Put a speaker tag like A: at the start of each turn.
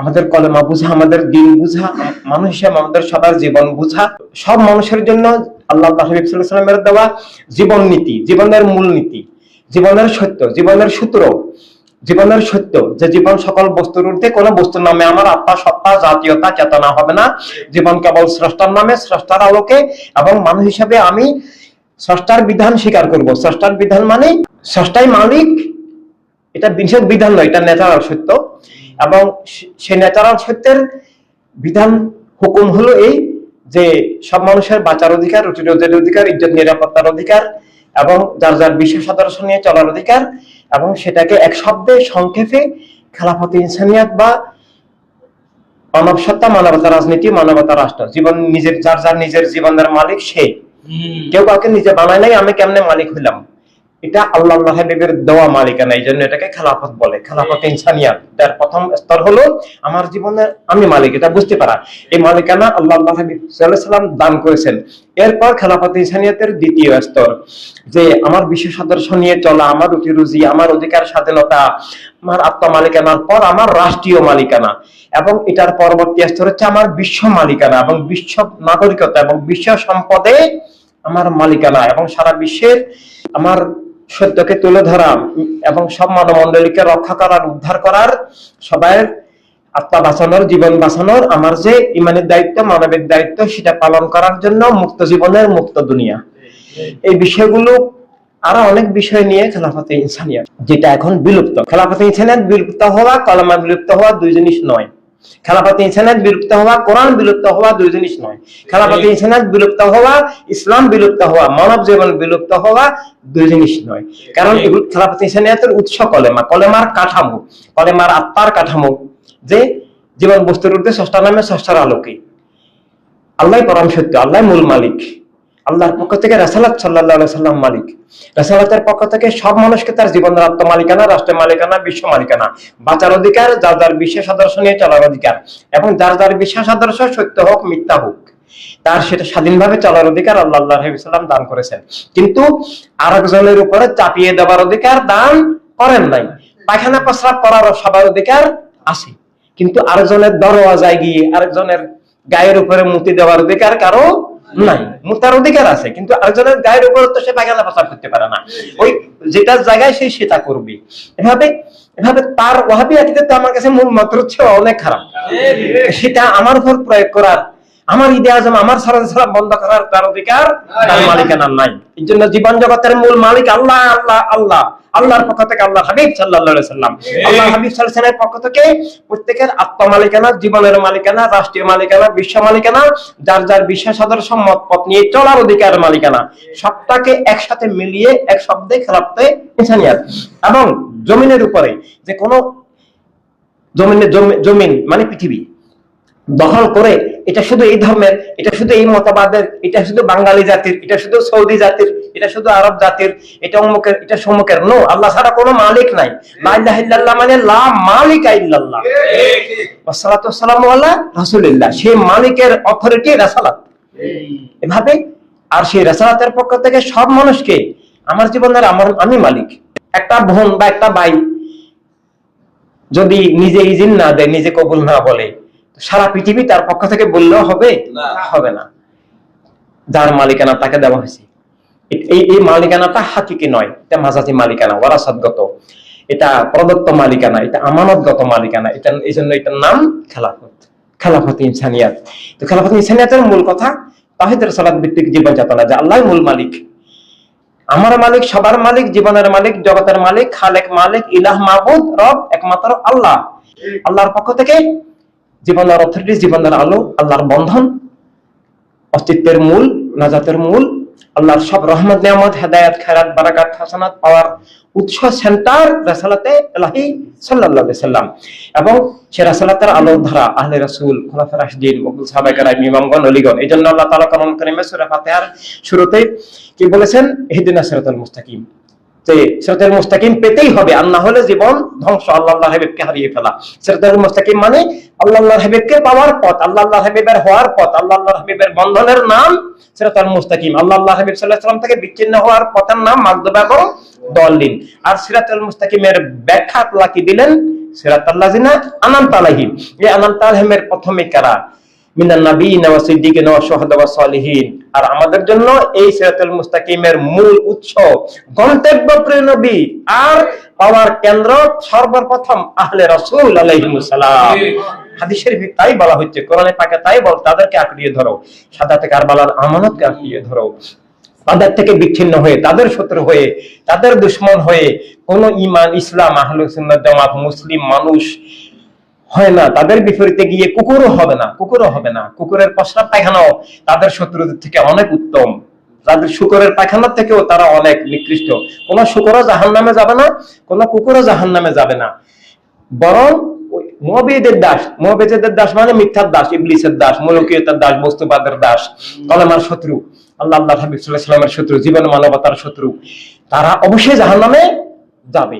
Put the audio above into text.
A: আমাদের কলেমা বুঝা, আমাদের দিন বুঝা, মানুষ হিসেবে আমাদের সবার জীবন বুঝা। সব মানুষের জন্য আল্লাহ হাবিবামের দেওয়া জীবন নীতি, জীবনের মূল নীতি, জীবনের সত্য, জীবনের সূত্র, জীবনের সত্য, যে জীবন সকল বস্তুর ঊর্ধ্বে, কোনো বস্তুর নামে আমার আত্মা, সত্তা, জাতীয়তা, চেতনা হবে না। জীবন কেবল স্রষ্টার নামে, স্রষ্টার আলোকে এবং মানুষ হিসাবে আমি স্রষ্টার বিধান স্বীকার করব। স্রষ্টার বিধান মানে স্রষ্টাই মালিক, এটা বিশেষ বিধান নয়, এটা ন্যাচারাল সত্য। এবং সে- ন্যাচারাল সত্যের বিধান হুকুম হলো এই যে সব মানুষের বাঁচার অধিকার রুটি রোজের অধিকার ইজ্জত নিরাপত্তার অধিকার এবং যার যার বিশেষ আদর্শ নিয়ে চলার অধিকার এবং সেটাকে এক শব্দে সংক্ষেপে খেলাফত ইনসানিয়াত বা মানব সত্তা মানবতা রাজনীতি মানবতা রাষ্ট্র। জীবন নিজের যার যার নিজের জীবনের মালিক সে। কেউ কাউকে নিজে বানায় নাই আমি কেমনে মালিক হইলাম? এটা আল্লাহ আল্লাহ দেওয়া মালিকানা এই জন্য এটাকে খেলাফত বলে, খেলাফত ইনসানিয়াত তার প্রথম স্তর হলো, আমার জীবনে আমি মালিক এটা বুঝতে পারা। এই মালিকানা আল্লাহ আল্লাহ হাবিব সাল্লাহ সাল্লাম দান করেছেন। এরপর খেলাফত ইনসানিয়াতের দ্বিতীয় স্তর, যে আমার বিশেষ আদর্শ নিয়ে চলা, আমার রুটি রুজি আমার অধিকার স্বাধীনতা আমার আত্মা মালিকানার পর আমার রাষ্ট্রীয় মালিকানা। এবং এটার পরবর্তী স্তর হচ্ছে আমার বিশ্ব মালিকানা এবং বিশ্ব নাগরিকতা এবং বিশ্ব সম্পদে আমার মালিকানা এবং সারা বিশ্বের আমার সত্যকে তুলে ধরা এবং সব মানবমণ্ডলীকে রক্ষা করার, উদ্ধার করার, সবাই আত্মা বাঁচানোর, জীবন বাঁচানোর, আমার যে ইমানের দায়িত্ব মানবিক দায়িত্ব, সেটা পালন করার জন্য মুক্ত জীবনের মুক্ত দুনিয়া। এই বিষয়গুলো আরও অনেক বিষয় নিয়ে খেলাফতে ইনসানিয়া যেটা এখন বিলুপ্ত। খেলাফতে ইনসানিয়াত বিলুপ্ত হওয়া কলমা বিলুপ্ত হওয়া দুই জিনিস নয়। খেলাফতে ইনসানিয়াত বিলুপ্ত হওয়া, কোরআন বিলুপ্ত হওয়া দুই জিনিস নয়। খেলাফতে ইনসানিয়াত বিলুপ্ত হওয়া, ইসলাম বিলুপ্ত হওয়া, মানব জীবন বিলুপ্ত হওয়া দুই জিনিস নয়। কারণ ইনসানিয়াতের উৎস কলেমা, কলেমার কাঠামো, কলেমার আত্মার কাঠামো, যে জীবন বস্তুর ঊর্ধ্বে ষষ্ঠা নামে আলোকে। আল্লাহ পরম সত্য আল্লাহ মূল মালিক। আল্লাহর পক্ষ থেকে রাসালাত সাল্লাহ সাল্লাম মালিক। রাসালাতের পক্ষ থেকে সব মানুষকে তার জীবনের আত্ম মালিকানা, রাষ্ট্রের মালিকানা, বিশ্ব মালিকানা। বাঁচার অধিকার, যার যার বিশেষ আদর্শ নিয়ে চলার অধিকার এবং যার যার বিশেষ আদর্শ সত্য হোক, মিথ্যা হোক, তার সেটা স্বাধীনভাবে চলার অধিকার আল্লাহ আল্লাহ সাল্লাম দান করেছেন। কিন্তু আরেকজনের উপরে চাপিয়ে দেওয়ার অধিকার দান করেন নাই। পায়খানা প্রস্রাব করার সবার অধিকার আছে। কিন্তু আরেকজনের দরওয়াজায় গিয়ে আরেকজনের গায়ের উপরে মুক্তি দেওয়ার অধিকার কারও নাই তার অধিকার আছে, কিন্তু আরেকজনের গায়ের উপর তো সে পায়খানা প্রস্রাব করতে পারে না। ওই যেটা জায়গায় সে সেটা করবে। এভাবে এভাবে তার ওহাবি আকিদে তো আমার কাছে মূল মাত্র হচ্ছে অনেক খারাপ। সেটা আমার উপর প্রয়োগ করার আমার ঈদে আজম আমার সারা সারা বন্ধ করার তার অধিকার তার মালিকানা নাই। এই জন্য জীবন জগতের মূল মালিক আল্লাহ আল্লাহ আল্লাহ। আল্লাহর পক্ষ থেকে আল্লাহ হাবিব সাল্লাহ সাল্লাম আল্লাহ হাবিব সাল্লামের পক্ষ থেকে প্রত্যেকের আত্ম মালিকানা জীবনের মালিকানা রাষ্ট্রীয় মালিকানা বিশ্ব মালিকানা যার যার বিশেষ আদর্শ মত পথ নিয়ে চলার অধিকার মালিকানা। সবটাকে একসাথে মিলিয়ে এক শব্দে খেলাপতে ইনসানিয়াত এবং জমিনের উপরে যে কোনো জমিনের জমিন মানে পৃথিবী। দখল করে এটা শুধু এই ধর্মের এটা শুধু এই মতবাদের এটা শুধু বাঙালি জাতির এটা শুধু সৌদি জাতির এটা শুধু আরব জাতির এটা অমুকের এটা সমুকের। নো আল্লাহ ছাড়া কোনো মালিক নাই। লা ইলাহা ইল্লাল্লাহ মানে লা মালিকা ইল্লাল্লাহ। ওয়াসসালাতু ওয়াসসালামু আলা রাসূলিল্লাহ। সেই মালিকের অথরিটি রাসালাত। এভাবে আর সেই রাসালাতের পক্ষ থেকে সব মানুষকে আমার জীবনের আমার আমি মালিক। একটা বোন বা একটা ভাই যদি নিজে ইজিন না দেয় নিজে কবুল না বলে সারা পৃথিবী তার পক্ষ থেকে বললেও হবে হবে না। যার মালিকানা তাকে দেওয়া হয়েছে। এই এই মালিকানাটা হাকিকি নয় এটা মাজাতি মালিকানা ওয়ারাসাতগত। এটা প্রদত্ত মালিকানা এটা আমানতগত মালিকানা এটা এই জন্য এটার নাম খেলাফত খেলাফত ইনসানিয়াত। তো খেলাফত ইনসানিয়াতের মূল কথা তাহিদের সালাদ ভিত্তিক জীবন যাতনা যে আল্লাহ মূল মালিক। আমার মালিক সবার মালিক জীবনের মালিক জগতের মালিক খালেক মালিক ইলাহ মাহবুদ রব একমাত্র আল্লাহ। আল্লাহর পক্ষ থেকে জীবনের অথরিটি জীবনের আলো, আল্লাহর বন্ধন, অস্তিত্বের মূল, নাজাতের মূল, আল্লাহর সব রহমত, নিয়ামত, হেদায়াত খেরাত বারাকাত, হাসানাত, পাওয়ার উৎস, সেন্টার, রাসালাতে এলাহি আলাইহি সাল্লাম। এবং সে রাসালাতের আলো ধারা, আহলে রাসূল খোলাফা রাশিদিন মুকুল সাহাবায়ে কেরাম, ইমামগণ ওলিগণ এইজন্য আল্লাহ তাআলা কোরআন কারীমে সূরা ফাতিহার শুরুতে কি বলেছেন? ইহদিনাস সিরাতাল মুস্তাকিম। যে সিরাতাল মুস্তাকিম পেতেই হবে, আর না হলে জীবন ধ্বংস, আল্লাহ আল্লাহ হাবিবকে হারিয়ে ফেলা। সিরাতাল মুস্তাকিম মানে আল্লাহ আল্লাহ হাবিবকে পাওয়ার পথ, আল্লাহ আল্লাহ হাবিবের হওয়ার পথ, আল্লাহ আল্লাহ হাবিবের বন্ধনের নাম সিরাতাল মুস্তাকিম। আল্লাহ আল্লাহ হাবিব সাল্লাম থেকে বিচ্ছিন্ন হওয়ার পথের নাম মাগদুব এবং দলিন আর সিরাতাল মুস্তাকিমের ব্যাখ্যা আল্লাহ কি দিলেন? সিরাতাল্লাযিনা আনামতা আলাইহিম। এই আনামতা আলাইহিমের প্রথমে কারা? আর আমাদের জন্য এই সিরাতুল মুস্তাকিমের মূল উৎস গন্তব্য প্রিয় নবী আর পাওয়ার কেন্দ্র সর্বপ্রথম আহলে রাসূল আলাইহিমুস সালাম। হাদিস তাই বলা হচ্ছে কোরআনে পাকে তাই বল, তাদেরকে আঁকড়িয়ে ধরো। সাদাতে কারবালার আমানতকে আঁকড়িয়ে ধরো। তাদের থেকে বিচ্ছিন্ন হয়ে, তাদের শত্রু হয়ে, তাদের দুশ্মন হয়ে কোন ইমান, ইসলাম, আহলে জামাত, মুসলিম মানুষ হয় না, তাদের বিপরীতে গিয়ে কুকুরও হবে না, কুকুরও হবে না। কুকুরের পশ্চাৎ পায়খানাও তাদের শত্রুদের থেকে অনেক উত্তম। তাদের শুকরের পায়খানার থেকেও তারা অনেক নিকৃষ্ট। কোন শুকরও জাহান নামে যাবে না, কোন কুকুরও জাহান নামে যাবে না। বরং দাস দাস মানে মিথ্যার দাস, ইবলিসের দাস দাস, বস্তুবাদের দাস শত্রু, আল্লাহ আল্লাহ শত্রু, জীবন মানবতার শত্রু। তারা অবশ্যই জাহান নামে যাবে।